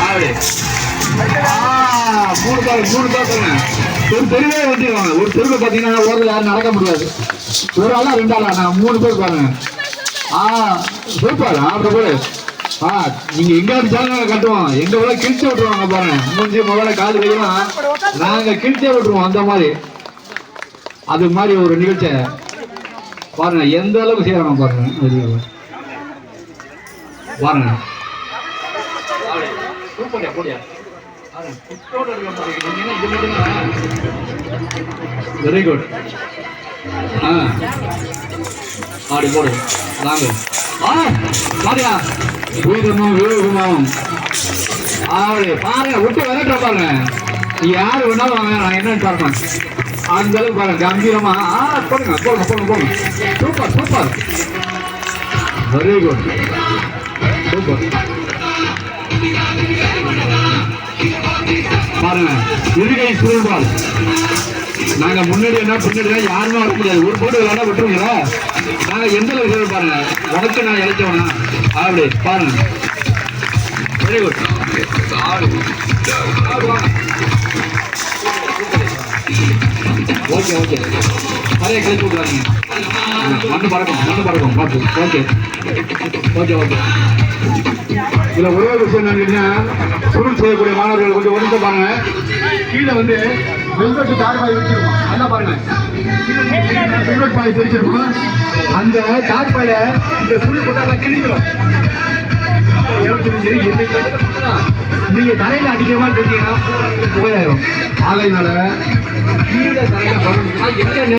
அப்படி ஆ, மூணு பால் மூணு பால் பாருங்க ஒரு தெருவே வெட்டிடுவாங்க ஒரு தெருவில் பார்த்தீங்கன்னா ஓரத்தில் யாரும் நடக்க முடியாது ஒரு ஆளா ரெண்டு ஆளா நான் மூணு பேர் பாருங்க ஆ சூப்பர் அப்படி போடு ஆ நீங்க எங்க அடிச்சாலும் கட்டுவோம் எங்க உள்ள கிழிச்சு விட்டுருவாங்க பாருங்க மூஞ்சி முதல்ல காது கையெல்லாம் நாங்க கிழிச்சே விட்டுருவோம் அந்த மாதிரி அது மாதிரி ஒரு நிகழ்ச்சியை பாருங்க எந்த அளவுக்கு செய்யறாங்க பாருங்க. பாருங்க சூப்பர்யா போடியா வெரி குட் ஆ. ஆடி போடு. வாங்க. ஆ பாருங்க வீரமும் வீரமும் ஆடி பாருங்க விட்டு விளையாட்டு பாருங்க. யார் வேணாலும் வாங்க நான் என்னன்னு பாருங்க அந்த அளவுக்கு பாருங்க கம்பீரமா. ஆ போடுங்க போடுங்க போடுங்க போடுங்க. Super super very good super பாருங்க இருகை ஸ்கூல் பால் நாங்க முன்னாடி என்ன பின்னாடி என்ன யாருமே வர முடியாது. ஒரு போட்டு விளையாட விட்டுருங்களா நாங்க எந்த அளவுக்கு செய்வோம் பாருங்க. உனக்கு நான் இழைச்சவனா? அப்படி பாருங்க. வெரி குட் ஓகே ஓகே நிறைய கழிச்சு விட்றாங்க மண்ணு பறக்கும் மண்ணு பறக்கும். பார்த்து ஓகே ஓகே ஓகே இதில் ஒரே ஒரு விஷயம் என்னன்னா சுருள் செய்யக்கூடிய மாணவர்கள் கொஞ்சம் ஒன்று பாருங்க. கீழே வந்து வெல்வெட்டு தார்பாய் வச்சிருக்கோம் அதான் பாருங்க. வெல்வெட் பாய் பிரிச்சிருக்கோம் அந்த தார்பாயில இந்த சுருள் போட்டால் கிழிக்கிறோம் நீங்க தலையில அதிகமா இருக்கீங்கன்னா தெரிஞ்சீங்கன்னா புகையாயிரும். ஆகையினால கீழே தலையில